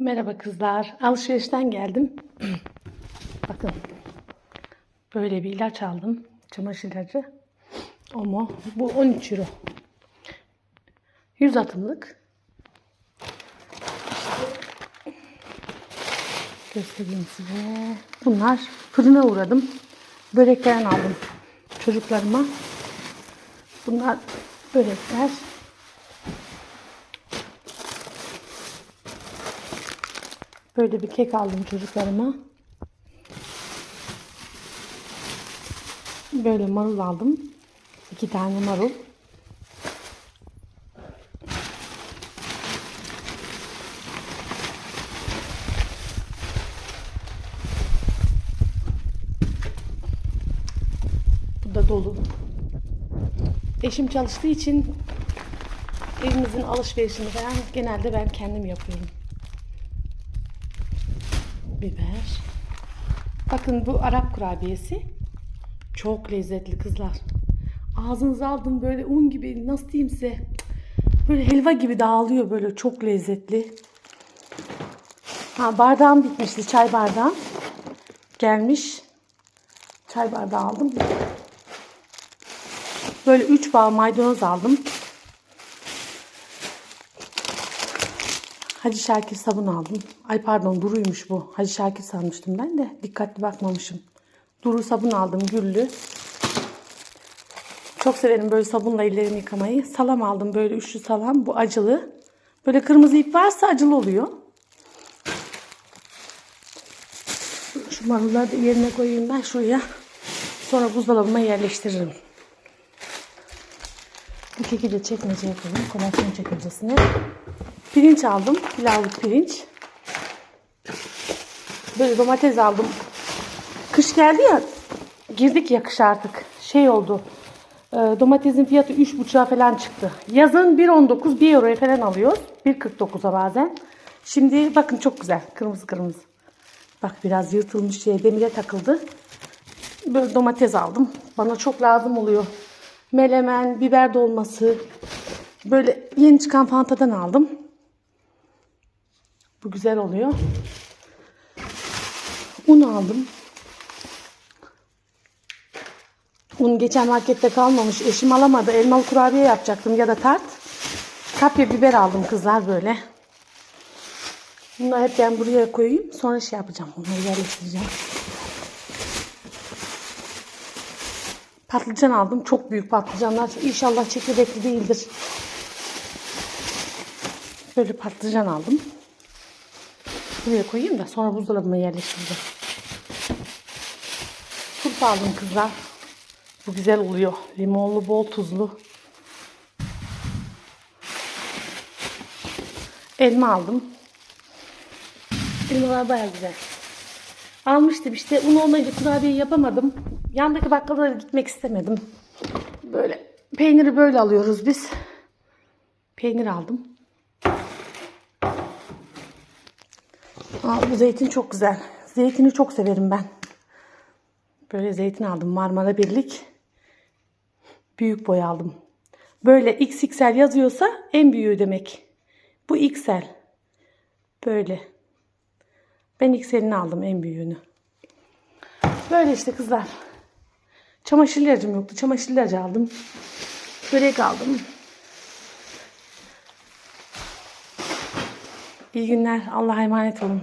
Merhaba kızlar. Alışverişten geldim. Bakın. Böyle bir ilaç aldım. Çamaşır ilacı. Omo. Bu 13 euro. 100 atımlık. Göstereyim size. Bunlar fırına uğradım. Börekten aldım çocuklarıma. Bunlar börekler. Böyle bir kek aldım çocuklarıma. Böyle marul aldım. İki tane marul. Bu da dolu. Eşim çalıştığı için evimizin alışverişini falan genelde ben kendim yapıyorum biber. Bakın bu Arap kurabiyesi. Çok lezzetli kızlar. Ağzınıza aldım böyle un gibi nasıl diyeyim size. Böyle helva gibi dağılıyor böyle çok lezzetli. Ha bardağım bitmişti çay bardağım. Gelmiş. Çay bardağı aldım. Böyle 3 bağ maydanoz aldım. Hacı Şakir sabun aldım. Ay pardon Duru'ymuş bu. Hacı Şakir sanmıştım ben de. Dikkatli bakmamışım. Duru sabun aldım güllü. Çok severim böyle sabunla ellerimi yıkamayı. Salam aldım böyle üçlü salam. Bu acılı. Böyle kırmızı ip varsa acılı oluyor. Şu marulları da yerine koyayım ben şuraya. Sonra buzdolabıma yerleştiririm. Bu keki de çekmeceye koyayım. Kolasyon çekmecesine. Pirinç aldım. Pilavlık pirinç. Böyle domates aldım. Kış geldi ya. Girdik ya kış artık. Şey oldu. e, domatesin fiyatı 3,5'a falan çıktı. Yazın 1,19 1 euroya falan alıyoruz. 1,49'a bazen. Şimdi bakın çok güzel. Kırmızı kırmızı. Bak biraz yırtılmış şey demire takıldı. Böyle domates aldım. Bana çok lazım oluyor. Melemen, biber dolması. Böyle yeni çıkan fantadan aldım. Bu güzel oluyor. Un aldım. Un geçen markette kalmamış. Eşim alamadı. Elmalı kurabiye yapacaktım ya da tart. Kapya biber aldım kızlar böyle. Bunları hep ben buraya koyayım. Sonra şey yapacağım. Bunları yerleştireceğim. Patlıcan aldım. Çok büyük patlıcanlar. İnşallah çekirdekli değildir. Böyle patlıcan aldım. Buraya koyayım da sonra buzdolabıma yerleştireceğim. Turp aldım kızlar. Bu güzel oluyor. Limonlu, bol tuzlu. Elma aldım. Elmalar baya güzel. Almıştım işte un olmayınca kurabiye yapamadım. Yandaki bakkallara gitmek istemedim. Böyle peyniri böyle alıyoruz biz. Peynir aldım. Aa, bu zeytin çok güzel. Zeytini çok severim ben. Böyle zeytin aldım. Marmara Birlik. Büyük boy aldım. Böyle XXL yazıyorsa en büyüğü demek. Bu XL. Böyle. Ben XL'ini aldım en büyüğünü. Böyle işte kızlar. Çamaşır ilacım yoktu. Çamaşır ilacı aldım. Börek aldım. İyi günler. Allah'a emanet olun.